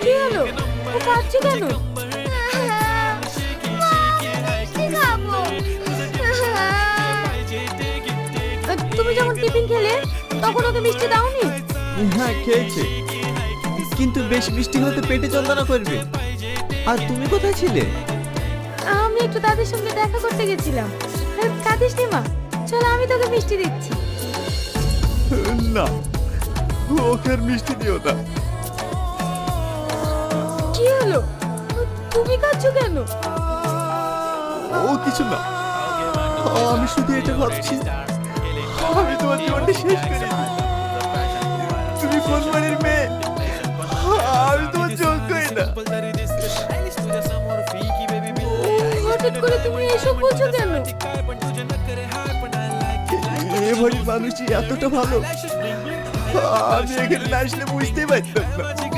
কি হলো? ও কাঁদছে কেন? তুমি যখন টিফিন খেলে তখন ওকে মিষ্টি দাওনি? হ্যাঁ খেয়েছে। কিন্তু বেশ মিষ্টি হতে পেটে যন্ত্রণা করবে। আর তুমি কোথায় ছিলে? আমি একটু দাদির সঙ্গে দেখা করতে গেছিলাম। কাঁদিস নি মা। চলো আমি তোকে মিষ্টি দিচ্ছি। না ওকে মিষ্টি দিও না। তুমি কাঁদছো কেন? ও কিছু না। আমি শুধু এটা ভাবছি। আমি তোমার জীবনটা শেষ করে তুমি কোন বাড়ির মেয়ে। আমি তোমার যোগ্যই না। হঠাৎ করে তুমি এসব বলছো কেন? এ বাড়ির মানুষই এতটা ভালো। আমি এখানে আসলে বুঝতেই পারতাম না।